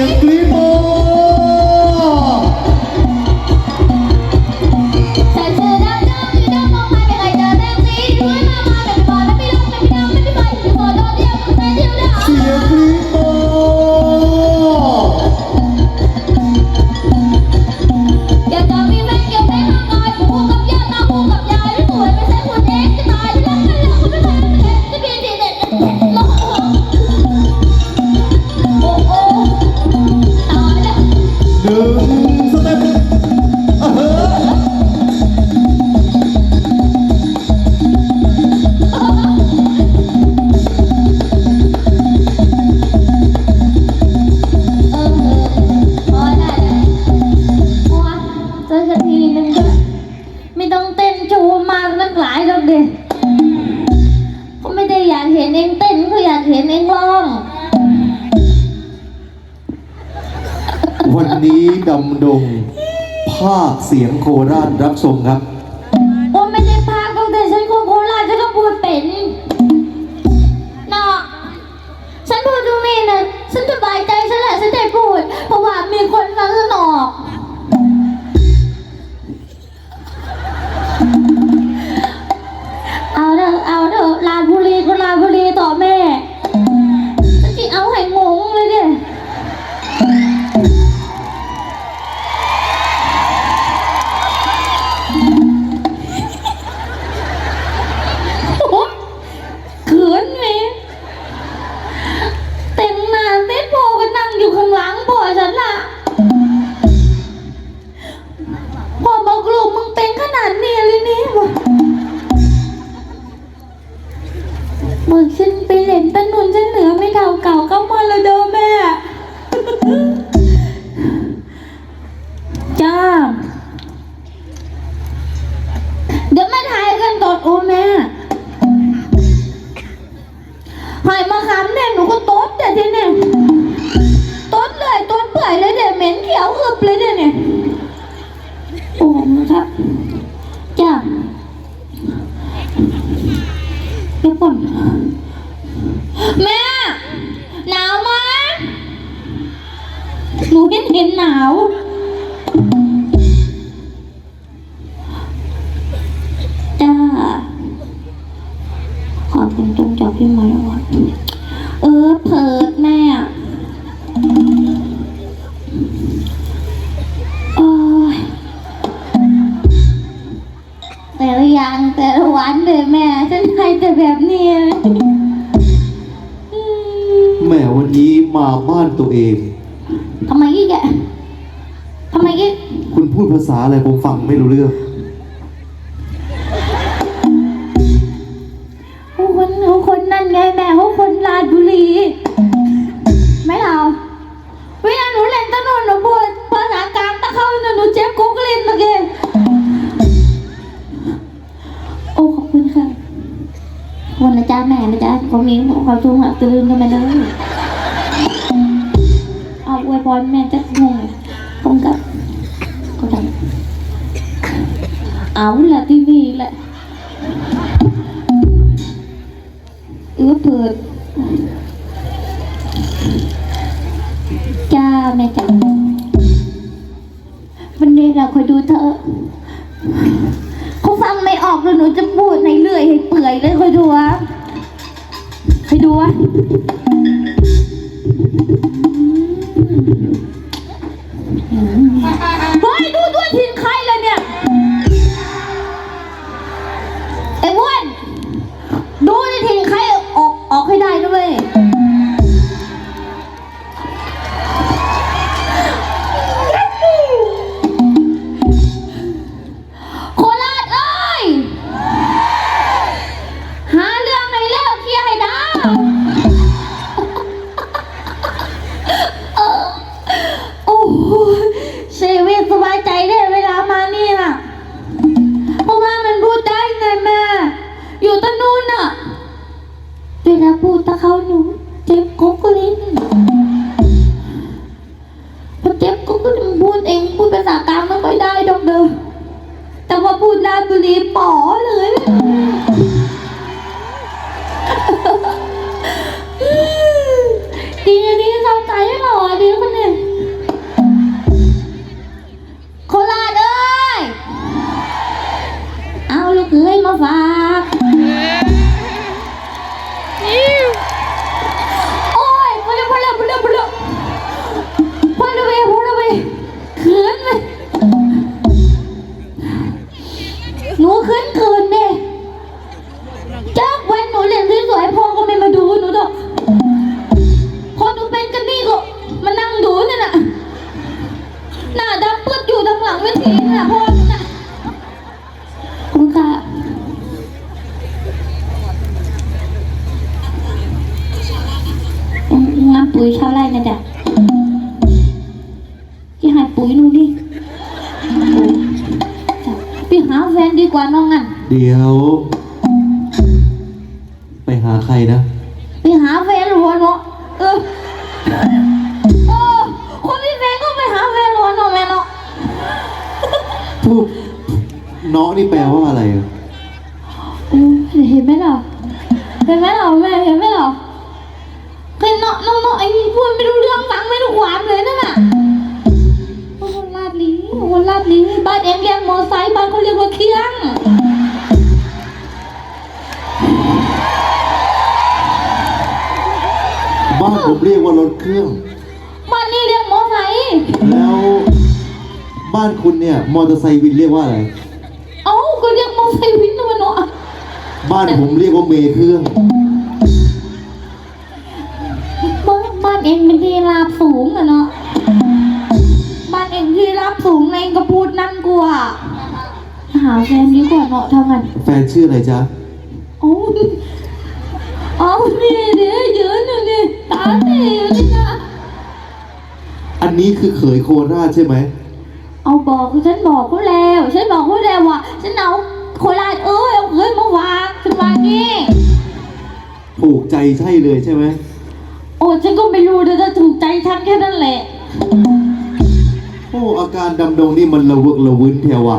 Yes, please. เองเต้นก็อยากเห็นเองร้อง วันนี้ดำดงภาคเสียงโคราชรับชมครับามแม่หนูก็ต้นแต่ทีเนี่ยต้นเลยต้นเปื่อยเลยเนี่ยเหม็นเขียวคือเปลยเลยเนี่ยโอ้นะครับจ้าเดี๋ยวป่นแม่หนาวไหมหนูเห็นเห็นหนาว แต่ละอยังแต่ลวันเลยแม่ฉันให้แต่แบบนี้แม่วันนี้มาบ้านตัวเอง ทำไมอีกแกทำไมอีก คุณพูดภาษาอะไรผมฟังไม่รู้เรื่อง เขาโงอะตื่นกันไปเลยเอาไวยพรแม่จัดหน่อยตรงกับก็ได้เอาละทีวีแหละเอื้อเปิดจ้าแม่จ๋าวันนี้เราคอยดูเธอเขาฟังไม่ออกเลยหนูจะพูดในเรื่อยให้เปื่อยเลยคอยดูอะ ดูวะเฮ้ยดูด้วยถิ่นใคร ดีป๋อเลย ดีดีทำใจให้หล่อดีคนหนึ่งโคลาเอ้ย เอาลูกเอ้ยมาฝาก ปุ๋ยชาวไร่นะจ๊ะที่หายปุ๋ยนู่นดิจ้ะไปหาแฟนดีกว่าน้องงั้นเดี๋ยว ไปหาใครนะ ไปหาแฟนหลวงเนาะเออเออคนมีแฟนก็ไปหาแฟนหลวงเนาะแม่เนาะพูดเนาะนี่แปลว่าอะไรอะ โอ้ยเห็นไหมล่ะเห็นไหมล่ะแม่เห็นไหมล่ะ เคยเนาะน้องเนาะไอ้นี่พูดไม่รู้เรื่องฟังไม่รู้ความเลยนั่นน่ะโอ้โหลาดลีโอ้โหลาดลีบ้านเอ็งเรียกมอไซค์บ้านเขาเรียกว่าเคียงบ้านผมเรียกว่ารถเครื่อง บ้านนี้เรียกมอไซค์แล้วบ้านคุณเนี่ยมอเตอร์ไซค์วินเรียกว่าอะไร เอ้าก็เรียกมอไซค์วินตัวเนาะบ้านผมเรียกว่าเมเครื่อง อ็งเป็นที่ราบสูงอะเนาะบ้านเอ็งที่ราบสูงในกระพูดนั่นกว่าหาแฟนดีกว่าเนาะทำกันแฟนชื่ออะไรจ๊ะเอาเอานี่เดี๋ยวยืนอยู่นี่ตาเตีอยู่นี่นะอันนี้คือเขยโคราชใช่ไหมเอาบอกคือฉันบอกเขาแล้วฉันบอกเขาแล้วว่าฉันเอาโคราชเอ้ยเอาเคยมาวางฉันวางนี่ถูกใจใช่เลยใช่ไหม โอ้ฉันก็ไม่รู้แต่ถ้าถูกใจฉันแค่นั้นแหละ โอ้อาการดำดงนี่มันระเวกระวินเทวะ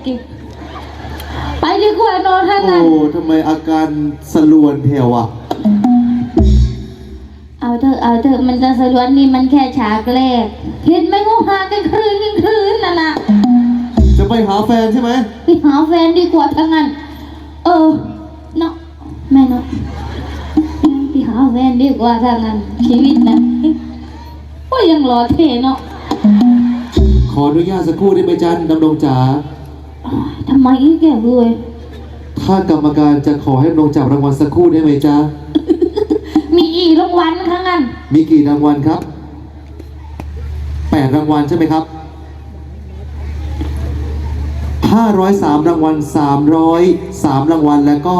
กกิไปดีกว่าโนอนท่านโอ้นั้นทำไมอาการสลวนแถวอะเอาเถอะเอาเถอะมันจะสะดวนนี่มันแค่ฉากแรกเห็นไหมว่าหากันครืนกันครืนน่ะนะจะไปหาแฟนใช่ไหมไปหาแฟนดีกว่าทั้งนั้น เออเนาะแม่เนาะไปหาแฟนดีกว่าทั้งนั้น ชีวิตนะโอ้ยยังรอเท่เนาะ ขออนุญาตสักครู่ได้ไหมจ๊ะดำดงจ๋า ทำไมอีกแกเลย ถ้ากรรมการจะขอให้ดำดงจับรางวัลสักครู่ได้ไหมจ๊ะ มีอีกรางวัลทั้งนั้น มีกี่รางวัลครับ แปดรางวัลใช่ไหมครับห้าร้อยสามรางวัลสามร้อยสามรางวัล แล้วก็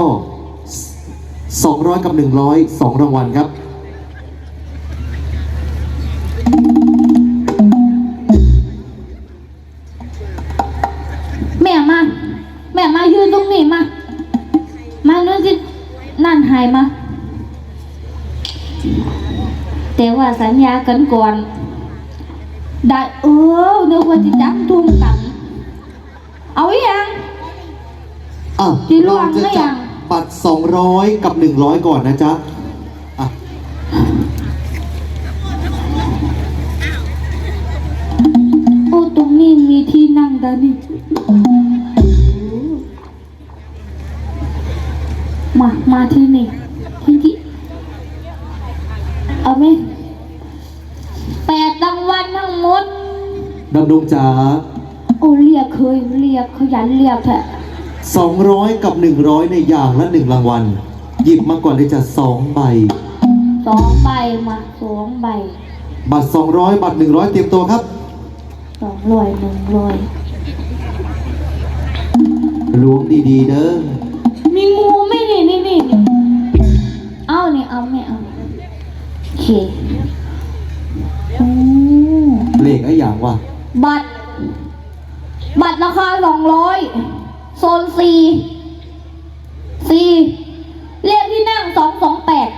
สองร้อยกับหนึ่งร้อยสองรางวัลครับ สัญญากันก่อน ได้เออนึกว่าจะจับทุ่มตังค์เอาอีกยัง อะที่ร่เราวงจะหรือยัจับงบัตร200 กับ 100 ก่อนนะจ๊ะอะโอ้ตรงนี้มีที่นั่งดานี่ม ดำดงจ๋าโอ้เรียกเคยเรียกขยันเรียกแท้200กับ100ในอย่างละ1รางวัล หยิบมาก่อนเลยจ้ะ2ใบ สองใบมาสองใบ บัตร200บัตร100เตรียมตัวครับสองร้อยหนึ่งร้อยล้วงดีๆเด้อ มีงูไหม่นี่นี่นี่นี่เอานี่เอาไม่เอาโอเค โอ้ เลขไอ้อย่างว่ะ บัตร บัตรราคาสองร้อยโซนซีซีเรียกที่นั่งสองสองแปด